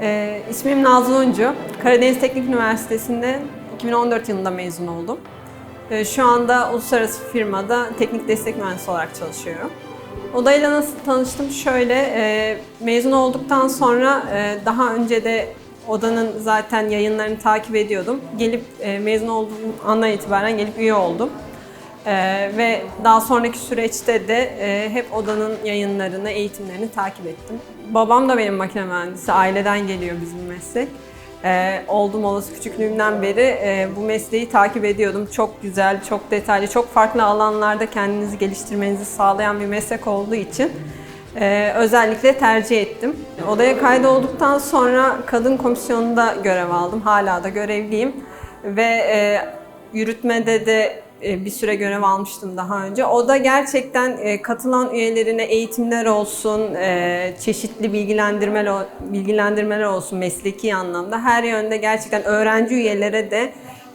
Ee, ismim Nazlı Uncu. Karadeniz Teknik Üniversitesi'nde 2014 yılında mezun oldum. Ee, şu anda uluslararası firmada teknik destek mühendisi olarak çalışıyorum. Odayla nasıl tanıştım? Şöyle, e, mezun olduktan sonra e, daha önce de Odanın zaten yayınlarını takip ediyordum. Gelip e, mezun olduğum andan itibaren gelip üye oldum. Ee, ve daha sonraki süreçte de e, hep odanın yayınlarını, eğitimlerini takip ettim. Babam da benim makine mühendisi, aileden geliyor bizim meslek. Ee, oldum olası küçüklüğümden beri e, bu mesleği takip ediyordum. Çok güzel, çok detaylı, çok farklı alanlarda kendinizi geliştirmenizi sağlayan bir meslek olduğu için e, özellikle tercih ettim. Odaya kaydolduktan sonra kadın komisyonunda görev aldım. Hala da görevliyim ve e, yürütmede de bir süre görev almıştım daha önce. O da gerçekten e, katılan üyelerine eğitimler olsun, e, çeşitli bilgilendirmeler, bilgilendirmeler olsun mesleki anlamda. Her yönde gerçekten öğrenci üyelere de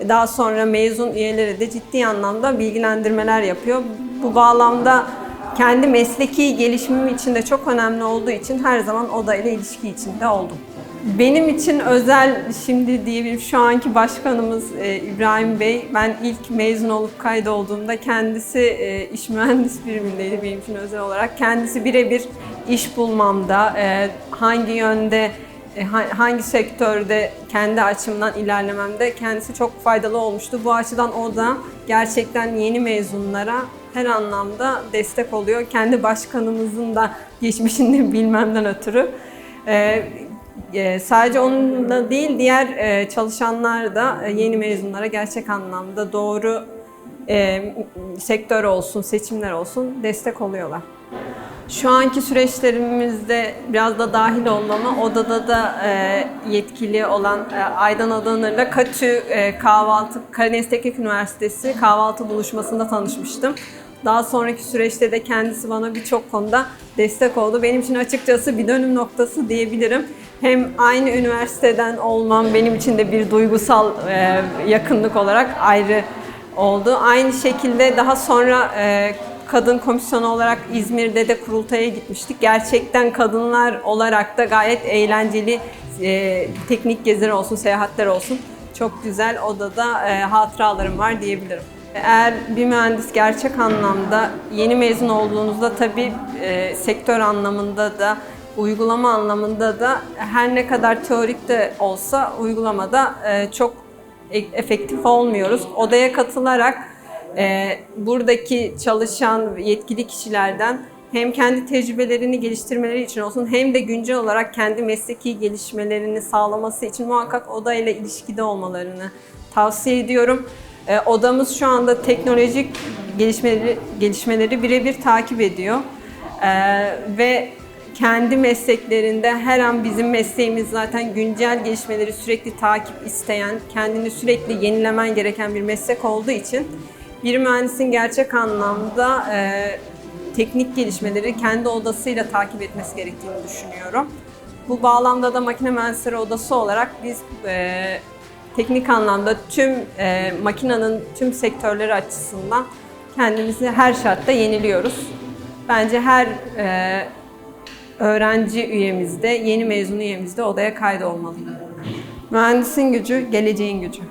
daha sonra mezun üyelere de ciddi anlamda bilgilendirmeler yapıyor. Bu bağlamda kendi mesleki gelişimim için de çok önemli olduğu için her zaman odayla ilişki içinde oldum. Benim için özel şimdi diyebilirim şu anki başkanımız e, İbrahim Bey. Ben ilk mezun olup kaydolduğumda kendisi e, iş mühendis birimindeydi benim için özel olarak. Kendisi birebir iş bulmamda, e, hangi yönde, e, ha- hangi sektörde kendi açımdan ilerlememde kendisi çok faydalı olmuştu. Bu açıdan o da gerçekten yeni mezunlara her anlamda destek oluyor. Kendi başkanımızın da geçmişini bilmemden ötürü. E, e, sadece onunla değil diğer e, çalışanlar da e, yeni mezunlara gerçek anlamda doğru e, sektör olsun, seçimler olsun destek oluyorlar. Şu anki süreçlerimizde biraz da dahil olmama, odada da yetkili olan e, Aydan Adanır'la KATÜ e, kahvaltı, Karadeniz Teknik Üniversitesi kahvaltı buluşmasında tanışmıştım. Daha sonraki süreçte de kendisi bana birçok konuda destek oldu. Benim için açıkçası bir dönüm noktası diyebilirim. Hem aynı üniversiteden olmam benim için de bir duygusal e, yakınlık olarak ayrı oldu. Aynı şekilde daha sonra e, kadın komisyonu olarak İzmir'de de kurultaya gitmiştik. Gerçekten kadınlar olarak da gayet eğlenceli e, teknik geziler olsun, seyahatler olsun. Çok güzel odada e, hatıralarım var diyebilirim. Eğer bir mühendis gerçek anlamda yeni mezun olduğunuzda tabii e, sektör anlamında da uygulama anlamında da her ne kadar teorik de olsa uygulamada e, çok e- efektif olmuyoruz. Odaya katılarak e, buradaki çalışan yetkili kişilerden hem kendi tecrübelerini geliştirmeleri için olsun hem de güncel olarak kendi mesleki gelişmelerini sağlaması için muhakkak odayla ilişkide olmalarını tavsiye ediyorum. Odamız şu anda teknolojik gelişmeleri, gelişmeleri birebir takip ediyor. E, ve kendi mesleklerinde her an bizim mesleğimiz zaten güncel gelişmeleri sürekli takip isteyen, kendini sürekli yenilemen gereken bir meslek olduğu için bir mühendisin gerçek anlamda e, teknik gelişmeleri kendi odasıyla takip etmesi gerektiğini düşünüyorum. Bu bağlamda da makine mühendisleri odası olarak biz e, teknik anlamda tüm e, makinenin tüm sektörleri açısından kendimizi her şartta yeniliyoruz. Bence her e, öğrenci üyemizde, yeni mezun üyemizde odaya kaydolmalı. Mühendisin gücü, geleceğin gücü.